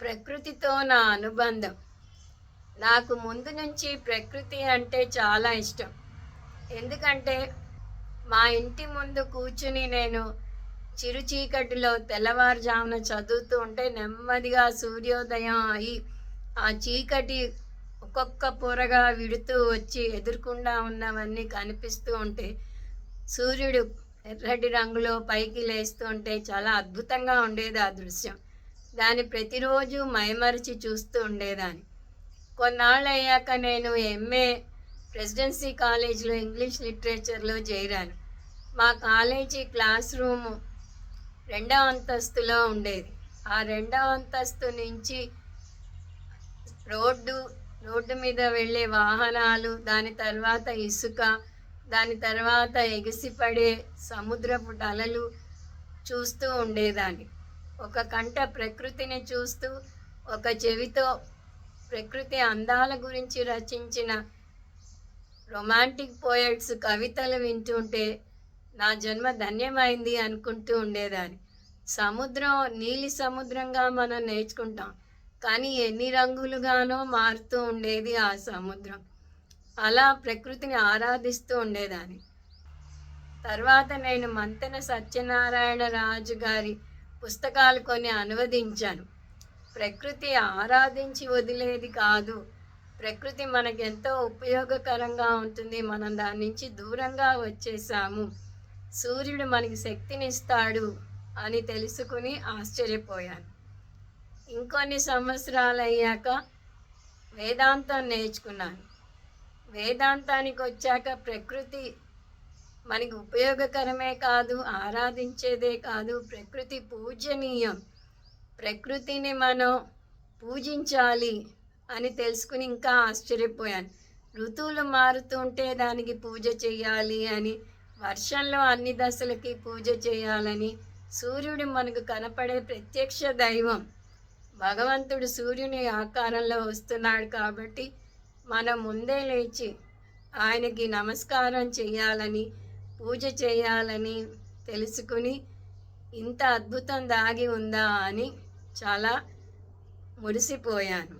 ప్రకృతితో నా అనుబంధం. నాకు ముందు నుంచి ప్రకృతి అంటే చాలా ఇష్టం. ఎందుకంటే మా ఇంటి ముందు కూర్చుని నేను చిరు చీకటిలో తెల్లవారుజామున చదువుతూ ఉంటే నెమ్మదిగా సూర్యోదయం అయి ఆ చీకటి ఒక్కొక్క పొరగా విడుతూ వచ్చి ఎదురుకుండా ఉన్నవన్నీ కనిపిస్తూ ఉంటే సూర్యుడు ఎర్రటి రంగులో పైకి లేస్తూ ఉంటే చాలా అద్భుతంగా ఉండేది ఆ దృశ్యం. దాన్ని ప్రతిరోజు మైమరిచి చూస్తూ ఉండేదాన్ని. కొన్నాళ్ళు అయ్యాక నేను ఎంఏ ప్రెసిడెన్సీ కాలేజీలో ఇంగ్లీష్ లిటరేచర్లో చేరాను. మా కాలేజీ క్లాస్ రూము రెండవ అంతస్తులో ఉండేది. ఆ రెండవ అంతస్తు నుంచి రోడ్డు రోడ్డు మీద వెళ్ళే వాహనాలు దాని తర్వాత ఇసుక దాని తర్వాత ఎగిసిపడే సముద్రపు అలలు చూస్తూ ఉండేదాన్ని. ఒక కంట ప్రకృతిని చూస్తూ ఒక చెవితో ప్రకృతి అందాల గురించి రచించిన రొమాంటిక్ పోయట్స్ కవితలు వింటుంటే నా జన్మ ధన్యమైంది అనుకుంటూ ఉండేదాన్ని. సముద్రం నీలి సముద్రంగా మనం నేర్చుకుంటాం కానీ ఎన్ని రంగులుగానో మారుతూ ఉండేది ఆ సముద్రం. అలా ప్రకృతిని ఆరాధిస్తూ ఉండేదాన్ని. తర్వాత నేను మంతెన సత్యనారాయణ రాజు గారి పుస్తకాలు కొన్ని అనువదించాను. ప్రకృతి ఆరాధించి వదిలేది కాదు. ప్రకృతి మనకెంతో ఎంతో ఉపయోగకరంగా ఉంటుంది. మనం దాని నుంచి దూరంగా వచ్చేసాము. సూర్యుడు మనకి శక్తినిస్తాడు అని తెలుసుకుని ఆశ్చర్యపోయాను. ఇంకొన్ని సంవత్సరాలు అయ్యాక వేదాంతం నేర్చుకున్నాను. వేదాంతానికి వచ్చాక ప్రకృతి మనకి ఉపయోగకరమే కాదు ఆరాధించేదే కాదు. ప్రకృతి పూజనీయం. ప్రకృతిని మనం పూజించాలి అని తెలుసుకుని ఇంకా ఆశ్చర్యపోయాను. ఋతువులు మారుతుంటే దానికి పూజ చేయాలి అని వర్షంలో అన్ని దశలకి పూజ చేయాలని సూర్యుడు మనకు కనపడే ప్రత్యక్ష దైవం. భగవంతుడు సూర్యుని ఆకారంలో వస్తున్నాడు కాబట్టి మనం ముందే లేచి ఆయనకి నమస్కారం చేయాలని పూజ చేయాలని తెలుసుకుని ఇంత అద్భుతం దాగి ఉందా అని చాలా మురిసిపోయాను.